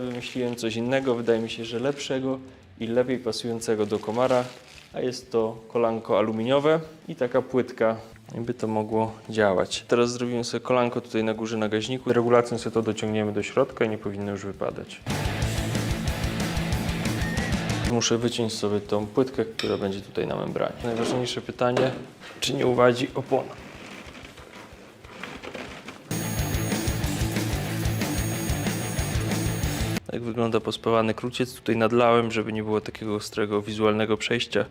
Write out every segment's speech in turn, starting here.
Wymyśliłem coś innego, wydaje mi się, że lepszego i lepiej pasującego do komara, a jest to kolanko aluminiowe i taka płytka, jakby to mogło działać. Teraz zrobimy sobie kolanko tutaj na górze na gaźniku. Regulacją sobie to dociągniemy do środka i nie powinno już wypadać. Muszę wyciąć sobie tą płytkę, która będzie tutaj na membranie. Najważniejsze pytanie, czy nie uwadzi opona. Tak wygląda pospawany kruciec. Tutaj nadlałem, żeby nie było takiego ostrego wizualnego przejścia.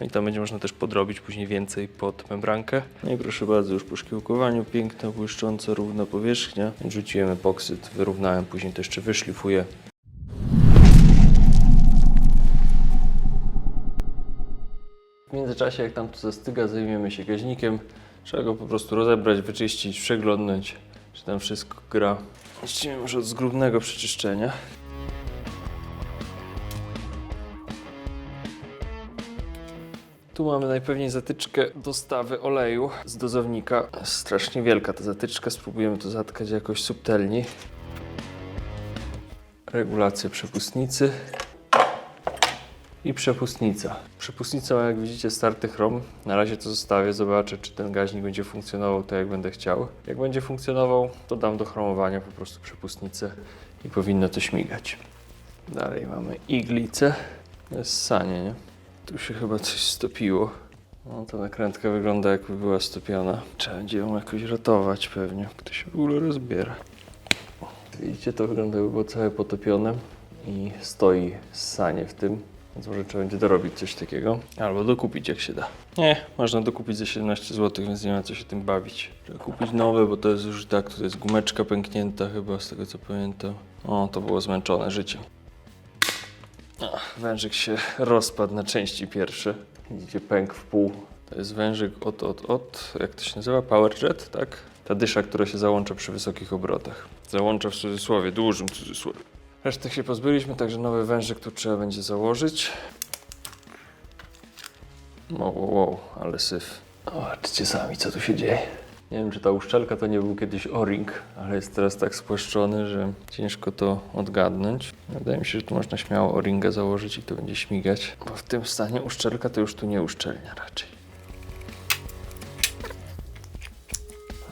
No i tam będzie można też podrobić później więcej pod membrankę. No i proszę bardzo, już po szkiełkowaniu piękna, błyszcząca, równa powierzchnia. Rzuciłem epoksyt, wyrównałem, później to jeszcze wyszlifuję. W międzyczasie, jak tam to zastyga, zajmiemy się gaźnikiem. Trzeba go po prostu rozebrać, wyczyścić, przeglądnąć, czy tam wszystko gra. Zacznijmy może od zgrubnego przeczyszczenia. Tu mamy najpewniej zatyczkę dostawy oleju z dozownika. Strasznie wielka ta zatyczka, spróbujemy to zatkać jakoś subtelniej. Regulacja przepustnicy i przepustnica. Przepustnica ma, jak widzicie, starty chrom. Na razie to zostawię, zobaczę, czy ten gaźnik będzie funkcjonował tak, jak będę chciał. Jak będzie funkcjonował, to dam do chromowania po prostu przepustnicę i powinno to śmigać. Dalej mamy iglicę. To jest sanie, nie? Tu się chyba coś stopiło. No, ta nakrętka wygląda jakby była stopiona. Trzeba będzie ją jakoś ratować pewnie. Kto się w ogóle rozbiera. Widzicie, to wygląda jakby było całe potopione i stoi ssanie w tym. Więc może trzeba będzie dorobić coś takiego. Albo dokupić jak się da. Nie, można dokupić za 17 zł, więc nie ma co się tym bawić. Trzeba kupić nowe, bo to jest już tak, to jest gumeczka pęknięta chyba, z tego co pamiętam. O, to było zmęczone życiem. Wężyk się rozpadł na części pierwsze. Widzicie, pęk w pół. To jest wężyk od, od, od, jak to się nazywa? Powerjet, tak? Ta dysza, która się załącza przy wysokich obrotach. Załącza w cudzysłowie, dużym cudzysłowie. Resztę się pozbyliśmy, także nowy wężyk tu trzeba będzie założyć. Wow, wow, wow, ale syf. Zobaczcie sami, co tu się dzieje. Nie wiem, czy ta uszczelka to nie był kiedyś o-ring, ale jest teraz tak spłaszczony, że ciężko to odgadnąć. Wydaje mi się, że tu można śmiało o-ringa założyć i to będzie śmigać. Bo w tym stanie uszczelka to już tu nie uszczelnia raczej.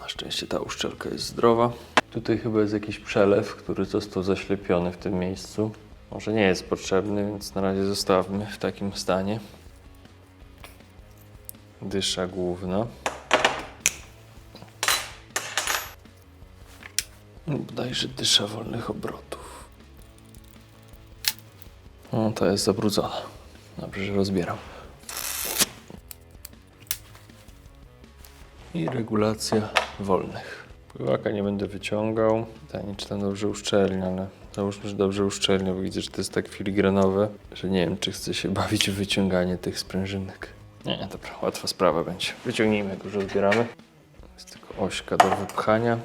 Na szczęście ta uszczelka jest zdrowa. Tutaj chyba jest jakiś przelew, który został zaślepiony w tym miejscu. Może nie jest potrzebny, więc na razie zostawmy w takim stanie. Dysza główna. Bodajże dysza wolnych obrotów. O, to jest zabrudzona. Dobrze, że rozbieram. I regulacja wolnych. Pływaka nie będę wyciągał. Pytanie, czy tam dobrze uszczelnia, ale załóżmy, że dobrze uszczelnia, bo widzę, że to jest tak filigranowe, że nie wiem, czy chcę się bawić w wyciąganie tych sprężynek. Nie, dobra, łatwa sprawa będzie. Wyciągnijmy, jak już rozbieramy. Jest tylko ośka do wypchania,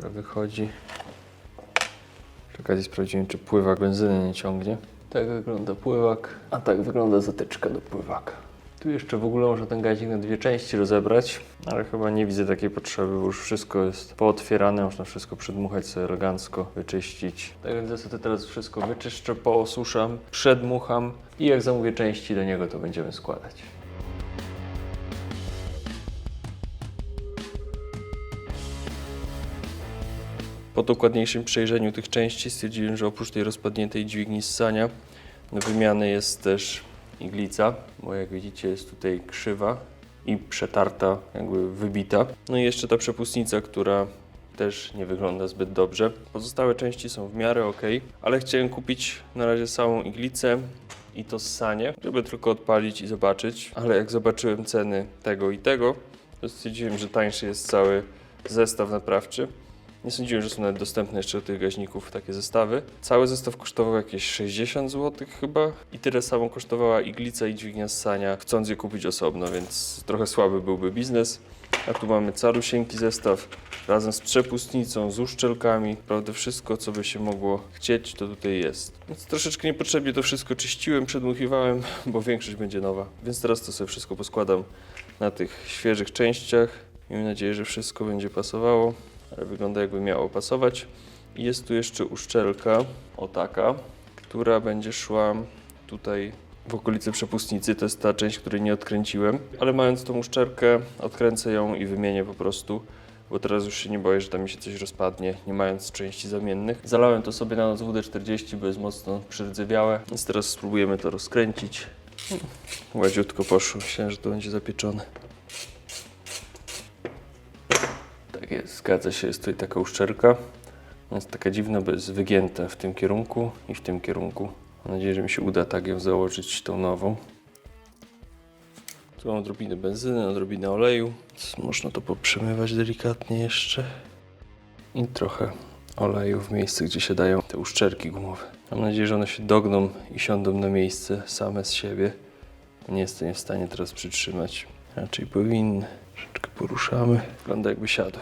która wychodzi. Przy okazji sprawdzimy, czy pływak benzyny nie ciągnie. Tak wygląda pływak, a tak wygląda zatyczka do pływaka. Tu jeszcze w ogóle można ten gaźnik na dwie części rozebrać, ale chyba nie widzę takiej potrzeby, bo już wszystko jest pootwierane, można wszystko przedmuchać sobie elegancko, wyczyścić. Tak więc sobie teraz wszystko wyczyszczę, poosuszam, przedmucham i jak zamówię części do niego, to będziemy składać. Po dokładniejszym przejrzeniu tych części stwierdziłem, że oprócz tej rozpadniętej dźwigni ssania do wymiany jest też iglica, bo jak widzicie jest tutaj krzywa i przetarta, jakby wybita. No i jeszcze ta przepustnica, która też nie wygląda zbyt dobrze. Pozostałe części są w miarę ok, ale chciałem kupić na razie samą iglicę i to ssanie, żeby tylko odpalić i zobaczyć. Ale jak zobaczyłem ceny tego i tego, to stwierdziłem, że tańszy jest cały zestaw naprawczy. Nie sądziłem, że są nawet dostępne jeszcze do tych gaźników takie zestawy. Cały zestaw kosztował jakieś 60 zł chyba i tyle samo kosztowała iglica i dźwignia ssania, chcąc je kupić osobno, więc trochę słaby byłby biznes. A tu mamy calusieńki zestaw razem z przepustnicą, z uszczelkami. Naprawdę wszystko, co by się mogło chcieć, to tutaj jest. Więc troszeczkę niepotrzebnie to wszystko czyściłem, przedmuchiwałem, bo większość będzie nowa. Więc teraz to sobie wszystko poskładam na tych świeżych częściach. Miejmy nadzieję, że wszystko będzie pasowało ale wygląda jakby miało pasować. I Jest tu jeszcze uszczelka, o taka, która będzie szła tutaj w okolicy przepustnicy. To jest ta część, której nie odkręciłem. Ale mając tą uszczelkę, odkręcę ją i wymienię po prostu. Bo teraz już się nie boję, że tam mi się coś rozpadnie, nie mając części zamiennych. Zalałem to sobie na noc WD-40, bo jest mocno przyrdzewniałe. Więc teraz spróbujemy to rozkręcić. Ładziutko poszło, myślałem, że to będzie zapieczone. Zgadza się, jest tutaj taka uszczelka. Ona Jest taka dziwna, bo jest wygięta w tym kierunku i w tym kierunku. Mam nadzieję, że mi się uda tak ją założyć, tą nową. Tu mam odrobinę benzyny, odrobinę oleju. Można to poprzemywać delikatnie jeszcze. I trochę oleju w miejsce, gdzie się dają te uszczelki gumowe. Mam nadzieję, że one się dogną i siądą na miejsce same z siebie. Nie jestem w stanie teraz przytrzymać. Raczej powinny. Poruszamy. Wygląda jakby siadły.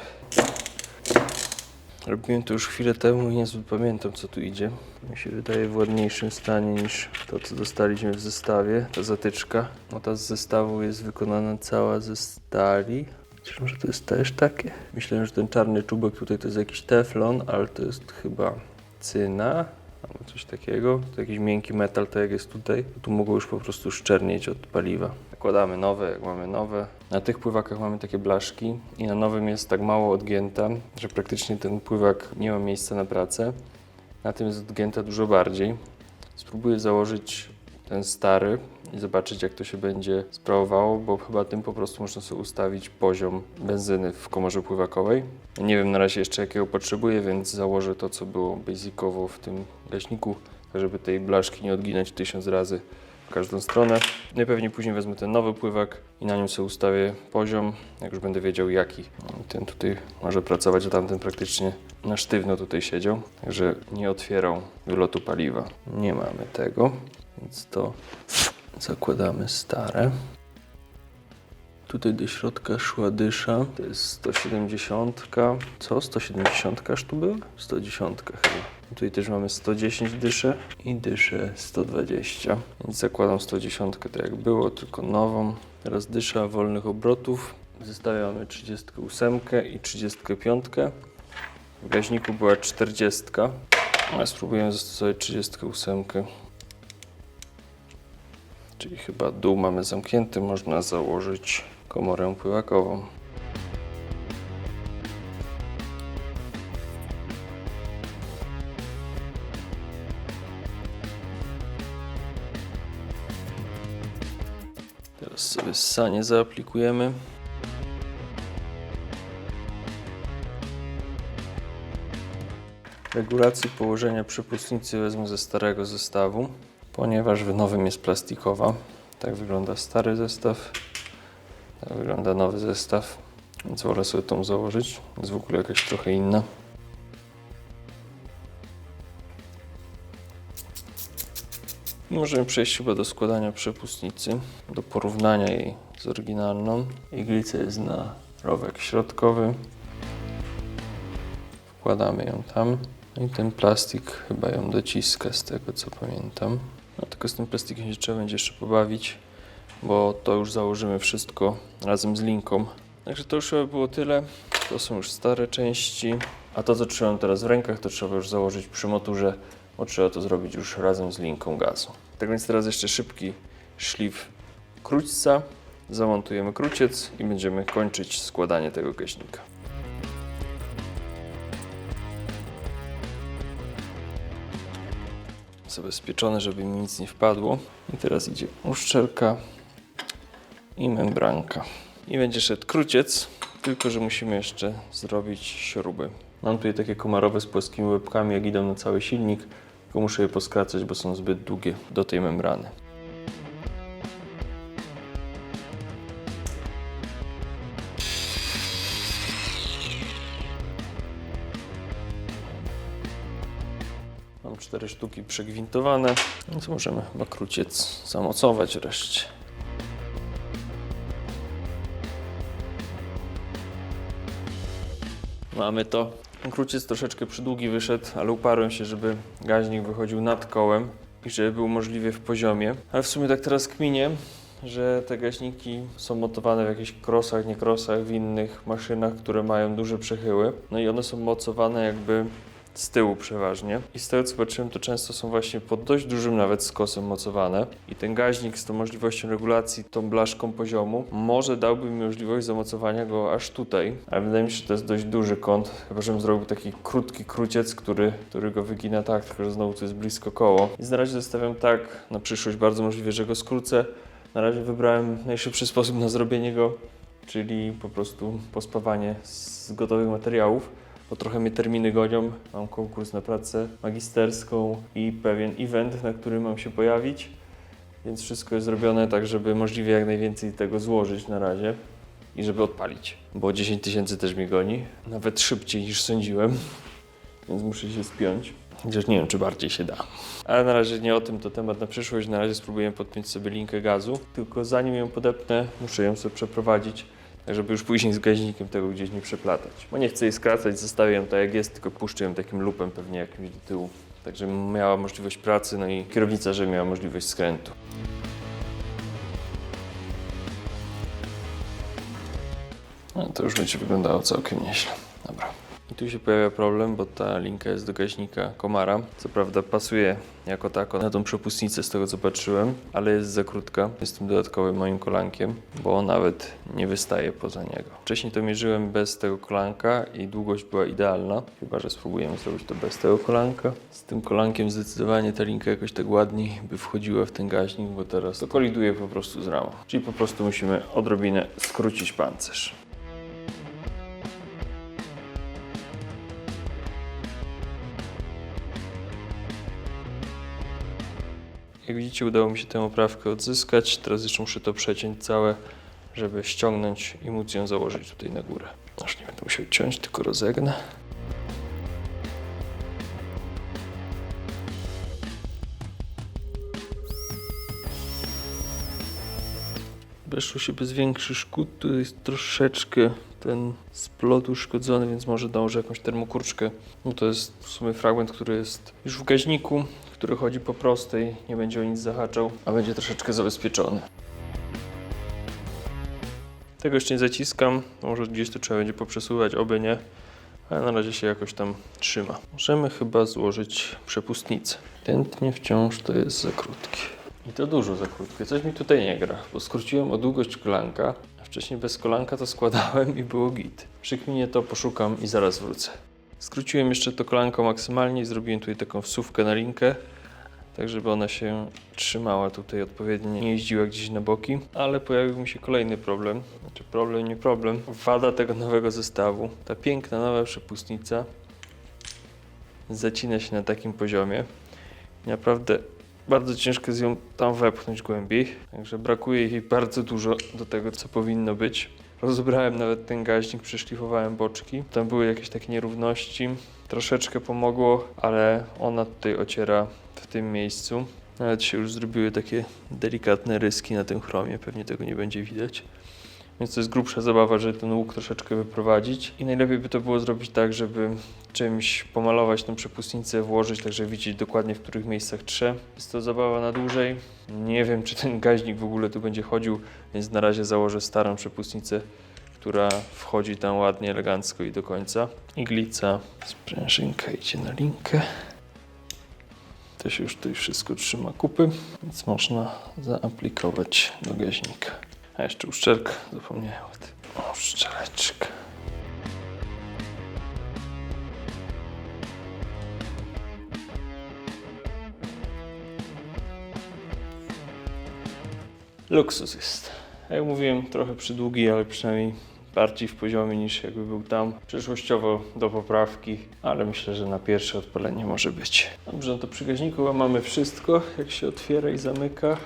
Robiłem to już chwilę temu i niezbyt pamiętam co tu idzie. Mi się wydaje w ładniejszym stanie niż to co dostaliśmy w zestawie. Ta zatyczka. No ta z zestawu jest wykonana cała ze stali. Czy może to jest też takie? Myślałem, że ten czarny czubek tutaj to jest jakiś teflon, ale to jest chyba cyna albo coś takiego. To jakiś miękki metal, tak jak jest tutaj. Tu mogło już po prostu szczernieć od paliwa. Zakładamy nowe, jak mamy nowe. Na tych pływakach mamy takie blaszki i na nowym jest tak mało odgięta, że praktycznie ten pływak nie ma miejsca na pracę. Na tym jest odgięta dużo bardziej. Spróbuję założyć ten stary i zobaczyć jak to się będzie sprawowało, bo chyba tym po prostu można sobie ustawić poziom benzyny w komorze pływakowej. Nie wiem na razie jeszcze jakiego potrzebuję, więc założę to co było basicowo w tym gaśniku, tak żeby tej blaszki nie odginać tysiąc razy w każdą stronę. Najpewniej później wezmę ten nowy pływak i na nim sobie ustawię poziom, jak już będę wiedział jaki. Ten tutaj może pracować, a tamten praktycznie na sztywno tutaj siedział, także nie otwierał wylotu paliwa. Nie mamy tego, więc to zakładamy stare. Tutaj do środka szła dysza, to jest 170. Co? 170 aż tu była? 110 chyba. Tutaj też mamy 110 dysze i dyszę 120. Więc zakładam 110 tak jak było, tylko nową. Teraz dysza wolnych obrotów. Mamy 38 i 35. W gaźniku była 40. A spróbuję zastosować 38. Czyli chyba dół mamy zamknięty, można założyć komorę pływakową. Teraz sobie sanie zaaplikujemy. Regulacji położenia przepustnicy wezmę ze starego zestawu, ponieważ w nowym jest plastikowa. Tak wygląda stary zestaw, tak wygląda nowy zestaw, więc wolę sobie tą założyć. Jest w ogóle jakaś trochę inna. Możemy przejść chyba do składania przepustnicy, do porównania jej z oryginalną. Iglica jest na rowek środkowy. Wkładamy ją tam. No I ten plastik chyba ją dociska z tego co pamiętam. No tylko z tym plastikiem się trzeba będzie jeszcze pobawić, bo to już założymy wszystko razem z linką. Także to już było tyle. To są już stare części. A to co trzymam teraz w rękach to trzeba już założyć przy motorze, bo trzeba to zrobić już razem z linką gazu. Tak więc teraz jeszcze szybki szlif króćca. Zamontujemy króciec i będziemy kończyć składanie tego gaźnika. Zabezpieczone, żeby mi nic nie wpadło. I teraz idzie uszczelka i membranka. I będzie szedł króciec, tylko że musimy jeszcze zrobić śruby. Mam tutaj takie komarowe z płaskimi łebkami, jak idą na cały silnik, tylko muszę je poskracać, bo są zbyt długie do tej membrany. Cztery sztuki przegwintowane, więc możemy chyba króciec zamocować wreszcie. Mamy to. Króciec troszeczkę przydługi wyszedł, ale uparłem się, żeby gaźnik wychodził nad kołem i żeby był możliwie w poziomie. Ale w sumie tak teraz kminię, że te gaźniki są montowane w jakichś krosach, nie krosach, w innych maszynach, które mają duże przechyły. No i one są mocowane jakby z tyłu przeważnie. I z tego co patrzyłem, to często są właśnie pod dość dużym nawet skosem mocowane. I ten gaźnik z tą możliwością regulacji, tą blaszką poziomu, może dałby mi możliwość zamocowania go aż tutaj. Ale wydaje mi się, że to jest dość duży kąt. Chyba, żebym zrobił taki krótki króciec, który, który go wygina tak, tylko że znowu to jest blisko koło. Więc na razie zostawiam tak, na przyszłość bardzo możliwe, że go skrócę. Na razie wybrałem najszybszy sposób na zrobienie go, czyli po prostu pospawanie z gotowych materiałów, bo trochę mnie terminy gonią. Mam konkurs na pracę magisterską i pewien event, na którym mam się pojawić, więc wszystko jest zrobione tak, żeby możliwie jak najwięcej tego złożyć na razie i żeby odpalić, bo 10 tysięcy też mnie goni, nawet szybciej niż sądziłem, więc muszę się spiąć. Chociaż nie wiem, czy bardziej się da. Ale na razie nie o tym, to temat na przyszłość. Na razie spróbuję podpiąć sobie linkę gazu. Tylko zanim ją podepnę, muszę ją sobie przeprowadzić, żeby już później z gaźnikiem tego gdzieś nie przeplatać. Bo nie chcę jej skracać, zostawię tak jak jest, tylko puszczę ją takim lupem pewnie jakimś do tyłu. Tak, miała możliwość pracy, no i kierownica, żeby miała możliwość skrętu. No to już będzie wyglądało całkiem nieźle. Dobra. Tu się pojawia problem, bo ta linka jest do gaźnika Komara. Co prawda pasuje jako tako na tą przepustnicę z tego co patrzyłem, ale jest za krótka. Jest tym dodatkowym moim kolankiem, bo nawet nie wystaje poza niego. Wcześniej to mierzyłem bez tego kolanka i długość była idealna. Chyba, że spróbujemy zrobić to bez tego kolanka. Z tym kolankiem zdecydowanie ta linka jakoś tak ładniej by wchodziła w ten gaźnik, bo teraz to koliduje po prostu z ramą. Czyli po prostu musimy odrobinę skrócić pancerz. Jak widzicie, udało mi się tę oprawkę odzyskać. Teraz jeszcze muszę to przeciąć całe, żeby ściągnąć i móc ją założyć tutaj na górę. Aż nie będę musiał ciąć, tylko rozegnę. Weszło się bez większych szkód. Tu jest troszeczkę ten splot uszkodzony, więc może dążę jakąś termokurczkę. No to jest w sumie fragment, który jest już w gaźniku, który chodzi po prostej, nie będzie o nic zahaczał, a będzie troszeczkę zabezpieczony. Tego jeszcze nie zaciskam, może gdzieś tu trzeba będzie poprzesuwać, oby nie, ale na razie się jakoś tam trzyma. Możemy chyba złożyć przepustnicę. Tętnie wciąż to jest za krótkie. I to dużo za krótkie. Coś mi tutaj nie gra, bo skróciłem o długość kolanka, a wcześniej bez kolanka to składałem i było git. Przykminię to, poszukam i zaraz wrócę. Skróciłem jeszcze to kolanko maksymalnie i zrobiłem tutaj taką wsówkę na linkę, tak żeby ona się trzymała tutaj odpowiednio, nie jeździła gdzieś na boki. Ale pojawił mi się kolejny problem, znaczy problem, nie problem, wada tego nowego zestawu. Ta piękna nowa przepustnica zacina się na takim poziomie. Naprawdę bardzo ciężko jest ją tam wepchnąć głębiej, także brakuje jej bardzo dużo do tego, co powinno być. Rozebrałem nawet ten gaźnik, przeszlifowałem boczki. Tam były jakieś takie nierówności. Troszeczkę pomogło, ale ona tutaj ociera w tym miejscu. Nawet się już zrobiły takie delikatne ryski na tym chromie, pewnie tego nie będzie widać. Więc to jest grubsza zabawa, żeby ten łuk troszeczkę wyprowadzić. I najlepiej by to było zrobić tak, żeby czymś pomalować tę przepustnicę, włożyć, tak żeby widzieć dokładnie w których miejscach trze. Jest to zabawa na dłużej. Nie wiem, czy ten gaźnik w ogóle tu będzie chodził, więc na razie założę starą przepustnicę, która wchodzi tam ładnie, elegancko i do końca. Iglica, sprężynka idzie na linkę. To się już tutaj wszystko trzyma kupy, więc można zaaplikować do gaźnika. A jeszcze uszczelka, zapomniałem uszczeleczka. Luksus jest. Jak mówiłem, trochę przydługi, ale przynajmniej bardziej w poziomie niż jakby był tam. Przyszłościowo do poprawki, ale myślę, że na pierwsze odpalenie może być. Dobrze, no to przy gaźniku mamy wszystko, jak się otwiera i zamyka.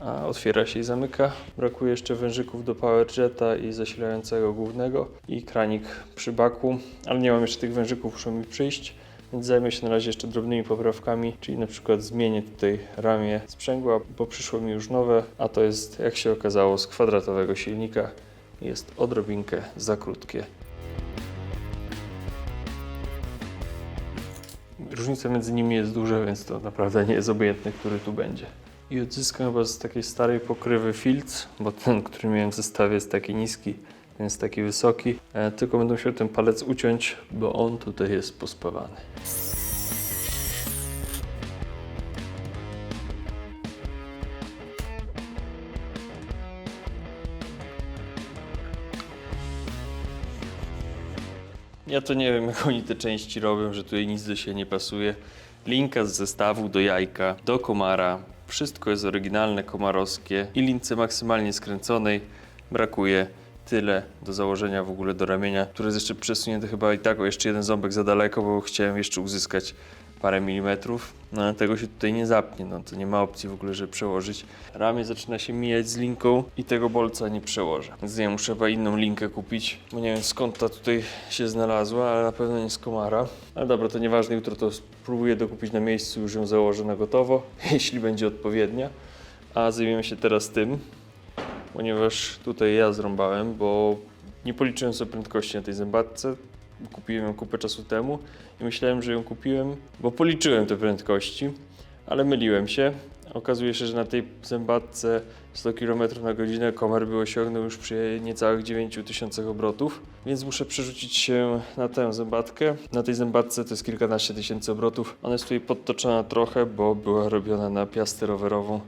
A otwiera się i zamyka. Brakuje jeszcze wężyków do PowerJeta i zasilającego głównego i kranik przy baku, ale nie mam jeszcze tych wężyków, muszą mi przyjść. Więc zajmę się na razie jeszcze drobnymi poprawkami, czyli na przykład zmienię tutaj ramię sprzęgła, bo przyszło mi już nowe, a to jest, jak się okazało, z kwadratowego silnika. Jest odrobinkę za krótkie. Różnica między nimi jest duża, więc to naprawdę nie jest obojętne, który tu będzie. I odzyskam chyba z takiej starej pokrywy filc, bo ten, który miałem w zestawie jest taki niski, ten jest taki wysoki. E, tylko będę musiał ten palec uciąć, bo on tutaj jest pospawany. Ja to nie wiem, jak oni te części robią, że tutaj nic do siebie nie pasuje. Linka z zestawu do jajka, do komara, wszystko jest oryginalne, komarowskie. I lince maksymalnie skręconej brakuje tyle do założenia w ogóle do ramienia, które jest jeszcze przesunięte chyba i tak o jeszcze jeden ząbek za daleko, bo chciałem jeszcze uzyskać parę milimetrów, no ale tego się tutaj nie zapnie, no to nie ma opcji w ogóle, żeby przełożyć. Ramię zaczyna się mijać z linką i tego bolca nie przełożę, więc nie muszę chyba inną linkę kupić, bo nie wiem skąd ta tutaj się znalazła, ale na pewno nie z komara. Ale dobra, to nieważne, jutro to spróbuję dokupić na miejscu, już ją założę na gotowo, jeśli będzie odpowiednia. A zajmiemy się teraz tym, ponieważ tutaj ja zrąbałem, bo nie policzyłem sobie prędkości na tej zębatce. Kupiłem ją kupę czasu temu i myślałem, że ją kupiłem, bo policzyłem te prędkości, ale myliłem się. Okazuje się, że na tej zębatce 100 km na godzinę komar by osiągnął już przy niecałych 9000 obrotów, więc muszę przerzucić się na tę zębatkę. Na tej zębatce to jest kilkanaście tysięcy obrotów. Ona jest tutaj podtoczona trochę, bo była robiona na piastę rowerową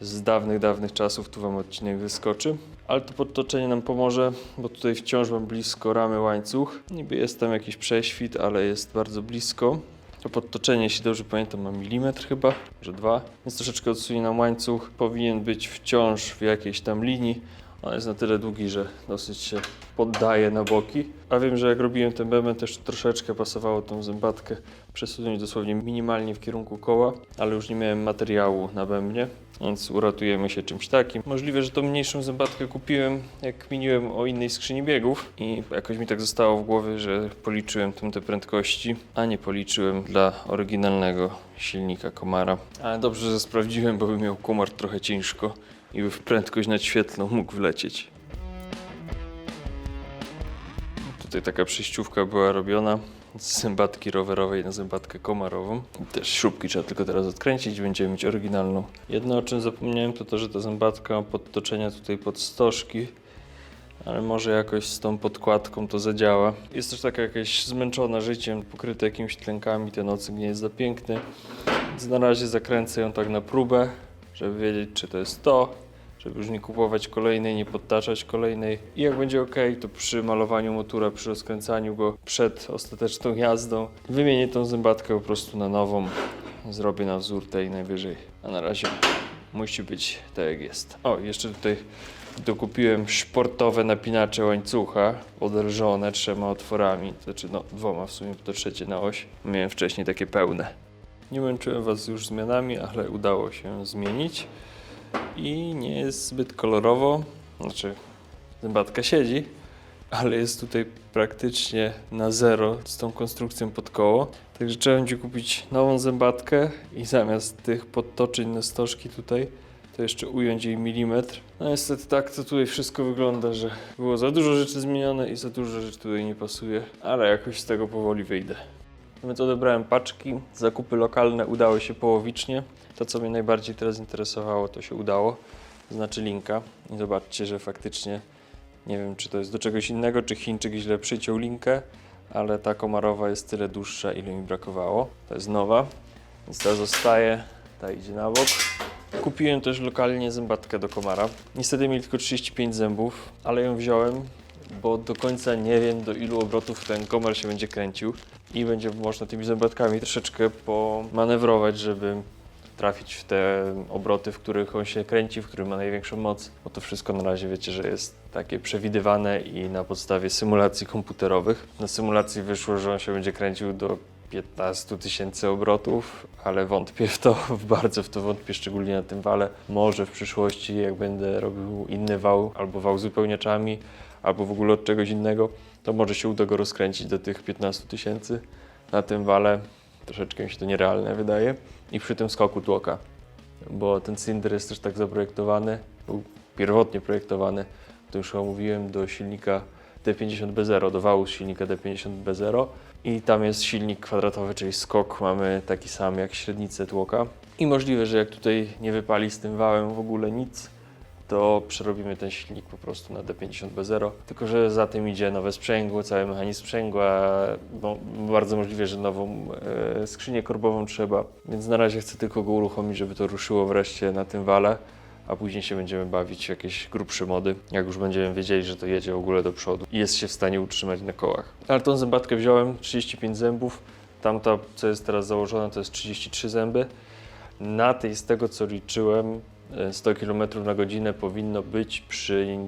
z dawnych, dawnych czasów, tu Wam odcinek wyskoczy. Ale to podtoczenie nam pomoże, bo tutaj wciąż mam blisko ramy łańcuch. Niby jest tam jakiś prześwit, ale jest bardzo blisko. To podtoczenie, jeśli dobrze pamiętam, ma milimetr chyba, może dwa, więc troszeczkę odsunie nam łańcuch. Powinien być wciąż w jakiejś tam linii. On jest na tyle długi, że dosyć się poddaje na boki. A wiem, że jak robiłem ten bęben, też troszeczkę pasowało tą zębatkę przesunąć dosłownie minimalnie w kierunku koła, ale już nie miałem materiału na bębnie, więc uratujemy się czymś takim. Możliwe, że tą mniejszą zębatkę kupiłem, jak kminiłem o innej skrzyni biegów i jakoś mi tak zostało w głowie, że policzyłem tam te prędkości, a nie policzyłem dla oryginalnego silnika Komara. Ale dobrze, że sprawdziłem, bo by miał komar trochę ciężko i by w prędkość nadświetlną mógł wlecieć. Tutaj taka przejściówka była robiona z zębatki rowerowej na zębatkę komarową. Też śrubki trzeba tylko teraz odkręcić, będziemy mieć oryginalną. Jedno o czym zapomniałem to to, że ta zębatka ma podtoczenia tutaj pod stożki, ale może jakoś z tą podkładką to zadziała. Jest też taka jakaś zmęczona życiem, pokryta jakimiś tlenkami, ten ocyk nie jest za piękny, więc na razie zakręcę ją tak na próbę, żeby wiedzieć czy to jest to, żeby już nie kupować kolejnej, nie podtaczać kolejnej. I jak będzie ok, to przy malowaniu motura, przy rozkręcaniu go przed ostateczną jazdą, wymienię tą zębatkę po prostu na nową. Zrobię na wzór tej najwyżej. A na razie musi być tak jak jest. O, jeszcze tutaj dokupiłem sportowe napinacze łańcucha, oderżone trzema otworami, znaczy no dwoma w sumie, to trzecie na oś. Miałem wcześniej takie pełne. Nie męczyłem Was już zmianami, ale udało się zmienić i nie jest zbyt kolorowo. Znaczy, zębatka siedzi, ale jest tutaj praktycznie na zero z tą konstrukcją pod koło. Także trzeba będzie kupić nową zębatkę i zamiast tych podtoczeń na stożki tutaj, to jeszcze ująć jej milimetr. No niestety tak to tutaj wszystko wygląda, że było za dużo rzeczy zmienione i za dużo rzeczy tutaj nie pasuje, ale jakoś z tego powoli wyjdę. Więc odebrałem paczki, zakupy lokalne udały się połowicznie. To, co mnie najbardziej teraz interesowało, to się udało. Znaczy linka. I zobaczcie, że faktycznie nie wiem, czy to jest do czegoś innego, czy Chińczyk źle przyciął linkę, ale ta komarowa jest tyle dłuższa, ile mi brakowało. To jest nowa, więc ta zostaje, ta idzie na bok. Kupiłem też lokalnie zębatkę do komara. Niestety mieli tylko 35 zębów, ale ją wziąłem, bo do końca nie wiem, do ilu obrotów ten komar się będzie kręcił i będzie można tymi zębatkami troszeczkę pomanewrować, żeby trafić w te obroty, w których on się kręci, w których ma największą moc. Bo to wszystko na razie wiecie, że jest takie przewidywane i na podstawie symulacji komputerowych. Na symulacji wyszło, że on się będzie kręcił do 15 tysięcy obrotów, ale wątpię w to, bardzo w to wątpię, szczególnie na tym wale. Może w przyszłości, jak będę robił inny wał, albo wał z wypełniaczami, albo w ogóle od czegoś innego, to może się uda go rozkręcić do tych 15 tysięcy. Na tym wale troszeczkę mi się to nierealne wydaje. I przy tym skoku tłoka, bo ten cylinder jest też tak zaprojektowany, był pierwotnie projektowany, to już omówiłem, do silnika D50B0, do wału z silnika D50B0 i tam jest silnik kwadratowy, czyli skok mamy taki sam jak średnicę tłoka. I możliwe, że jak tutaj nie wypali z tym wałem w ogóle nic, to przerobimy ten silnik po prostu na D50B0. Tylko, że za tym idzie nowe sprzęgło, cały mechanizm sprzęgła, bo bardzo możliwe, że nową e, skrzynię korbową trzeba, więc na razie chcę tylko go uruchomić, żeby to ruszyło wreszcie na tym wale, a później się będziemy bawić w jakieś grubsze mody, jak już będziemy wiedzieli, że to jedzie w ogóle do przodu i jest się w stanie utrzymać na kołach. Ale tą zębatkę wziąłem, 35 zębów, tamta, co jest teraz założona, to jest 33 zęby. Na tej, z tego co liczyłem, e, 100 km na godzinę powinno być przy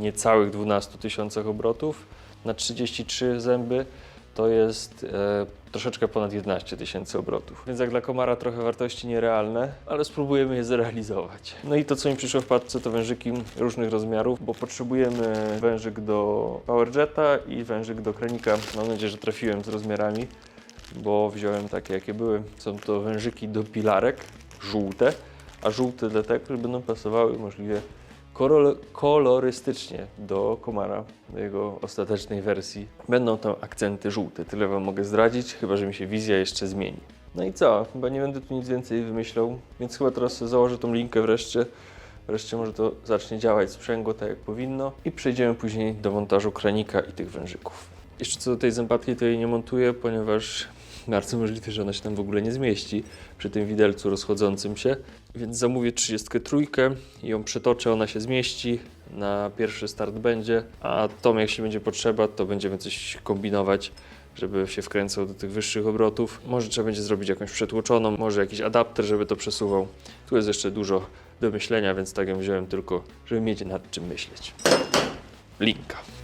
niecałych 12 tysiącach obrotów. Na 33 zęby to jest e, troszeczkę ponad 11 tysięcy obrotów. Więc jak dla komara trochę wartości nierealne, ale spróbujemy je zrealizować. No i to, co mi przyszło w paczce, to wężyki różnych rozmiarów, bo potrzebujemy wężyk do PowerJeta i wężyk do kranika. Mam nadzieję, że trafiłem z rozmiarami, bo wziąłem takie, jakie były. Są to wężyki do pilarek, żółte, a żółte dlatego, że będą pasowały możliwie kolorystycznie do komara, do jego ostatecznej wersji. Będą tam akcenty żółte, tyle Wam mogę zdradzić, chyba że mi się wizja jeszcze zmieni. No i co? Chyba nie będę tu nic więcej wymyślał, więc chyba teraz założę tą linkę wreszcie. Wreszcie może to zacznie działać sprzęgło tak jak powinno i przejdziemy później do montażu kranika i tych wężyków. Jeszcze co do tej zębatki, to jej nie montuję, ponieważ bardzo możliwe, że ona się tam w ogóle nie zmieści przy tym widelcu rozchodzącym się. Więc zamówię 33 i ją przetoczę, ona się zmieści. Na pierwszy start będzie, a tą jak się będzie potrzeba, to będziemy coś kombinować, żeby się wkręcał do tych wyższych obrotów. Może trzeba będzie zrobić jakąś przetłoczoną, może jakiś adapter, żeby to przesuwał. Tu jest jeszcze dużo do myślenia, więc tak ją wziąłem tylko, żeby mieć nad czym myśleć. Linka.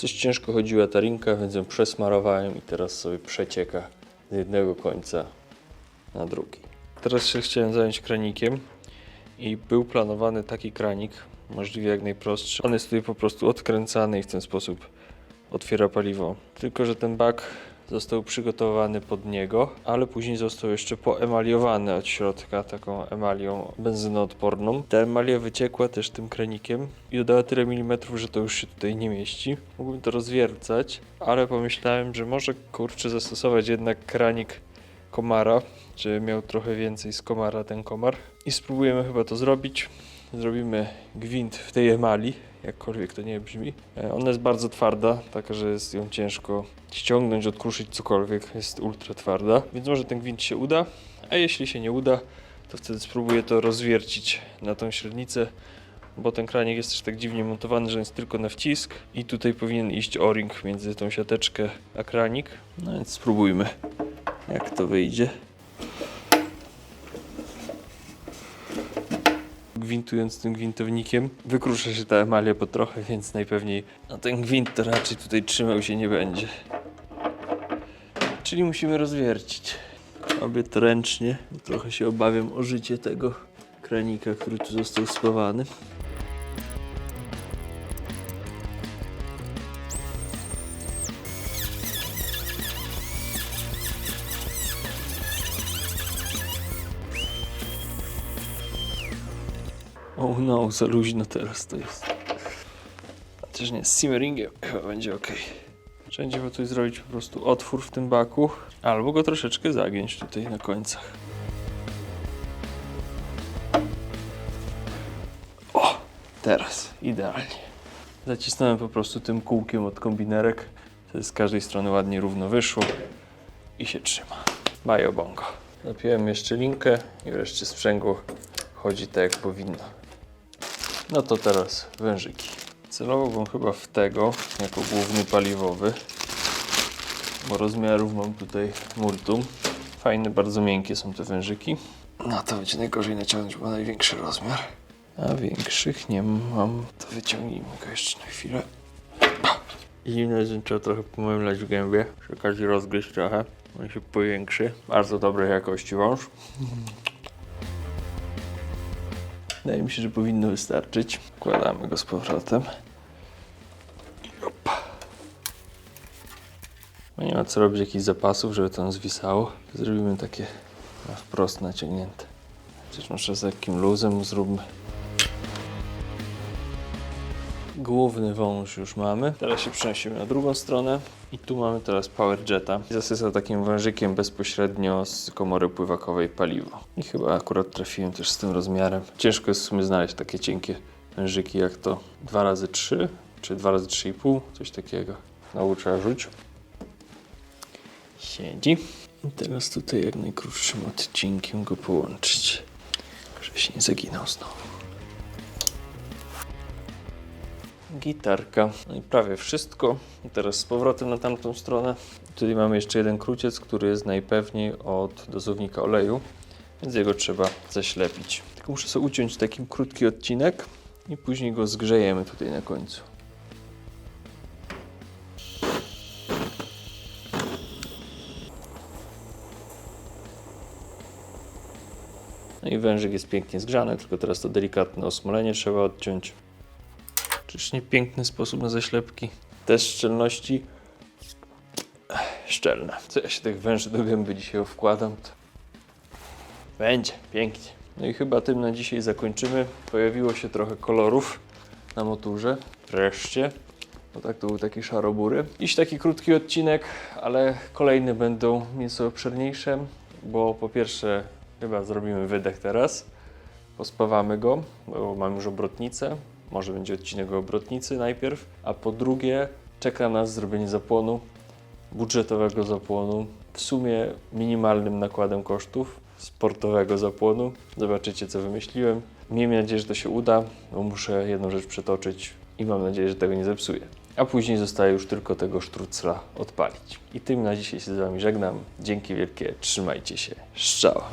Coś ciężko chodziła ta rinka, więc ją przesmarowałem i teraz sobie przecieka z jednego końca na drugi. Teraz się chciałem zająć kranikiem i był planowany taki kranik, możliwie jak najprostszy. On jest tutaj po prostu odkręcany i w ten sposób otwiera paliwo. Tylko, że ten bak został przygotowany pod niego, ale później został jeszcze poemaliowany od środka taką emalią benzynoodporną. Ta emalia wyciekła też tym kranikiem i dodała tyle milimetrów, że to już się tutaj nie mieści. Mógłbym to rozwiercać, ale pomyślałem, że może kurczę zastosować jednak kranik komara, żeby miał trochę więcej z komara ten komar. I spróbujemy chyba to zrobić. Zrobimy gwint w tej emali, jakkolwiek to nie brzmi. E, Ona jest bardzo twarda, taka, że jest ją ciężko ściągnąć, odkruszyć cokolwiek. Jest ultra twarda, więc może ten gwint się uda. A jeśli się nie uda, to wtedy spróbuję to rozwiercić na tą średnicę, bo ten kranik jest też tak dziwnie montowany, że jest tylko na wcisk i tutaj powinien iść o-ring między tą siateczkę a kranik. No więc spróbujmy, jak to wyjdzie. Gwintując tym gwintownikiem. Wykrusza się ta emalia po trochę, więc najpewniej no ten gwint to raczej tutaj trzymał się nie będzie. Czyli musimy rozwiercić. Robię to ręcznie, trochę się obawiam o życie tego kranika, który tu został spawany. No, za luźno teraz to jest. Też nie, z simmeringiem chyba będzie ok. Trzeba tutaj zrobić po prostu otwór w tym baku, albo go troszeczkę zagiąć tutaj na końcach. O, teraz idealnie. Zacisnąłem po prostu tym kółkiem od kombinerek. To z każdej strony ładnie równo wyszło i się trzyma. Bajo bongo. Napiłem jeszcze linkę i wreszcie sprzęgło chodzi tak jak powinno. No to teraz wężyki. Celowałbym chyba w tego jako główny paliwowy, bo rozmiarów mam tutaj multum. Fajne, bardzo miękkie są te wężyki. No to będzie najgorzej naciągnąć, bo największy rozmiar. A większych nie mam. To wyciągnijmy go jeszcze na chwilę. I że trzeba trochę pomymlać w gębie. Przy okazji rozgryźć trochę. On się powiększy. Bardzo dobrej jakości wąż. Wydaje mi się, że powinno wystarczyć. Wkładamy go z powrotem. No nie ma co robić jakichś zapasów, żeby to zwisało. Zrobimy takie na wprost naciągnięte. Chociaż może z lekkim luzem zróbmy. Główny wąż już mamy. Teraz się przenosimy na drugą stronę. I tu mamy teraz PowerJeta. Zasysa takim wężykiem bezpośrednio z komory pływakowej paliwo. I chyba akurat trafiłem też z tym rozmiarem. Ciężko jest w sumie znaleźć takie cienkie wężyki jak to 2x3 czy 2x3,5, coś takiego. Znowu trzeba rzuć. Siedzi. I teraz tutaj jak najkrótszym odcinkiem go połączyć, żeby się nie zaginał znowu. Gitarka. No i prawie wszystko. Teraz z powrotem na tamtą stronę. Tutaj mamy jeszcze jeden kruciec, który jest najpewniej od dozownika oleju, więc jego trzeba zaślepić. Tylko muszę sobie uciąć taki krótki odcinek i później go zgrzejemy tutaj na końcu. No i wężyk jest pięknie zgrzany, tylko teraz to delikatne osmolenie trzeba odciąć. Czyż nie piękny sposób na zaślepki? Test szczelności szczelne. Co ja się tych węży do gęby dzisiaj wkładam, to będzie pięknie. No i chyba tym na dzisiaj zakończymy. Pojawiło się trochę kolorów na motorze. Wreszcie. No tak, to był taki szarobury. Dziś taki krótki odcinek, ale kolejne będą nieco obszerniejsze, bo po pierwsze chyba zrobimy wydech teraz. Pospawamy go, bo mam już obrotnicę. Może będzie odcinek o obrotnicy najpierw. A po drugie czeka nas zrobienie zapłonu, budżetowego zapłonu. W sumie minimalnym nakładem kosztów sportowego zapłonu. Zobaczycie, co wymyśliłem. Miejmy nadzieję, że to się uda, bo muszę jedną rzecz przetoczyć i mam nadzieję, że tego nie zepsuję. A później zostaje już tylko tego sztrucla odpalić. I tym na dzisiaj się z Wami żegnam. Dzięki wielkie, trzymajcie się. Szczała.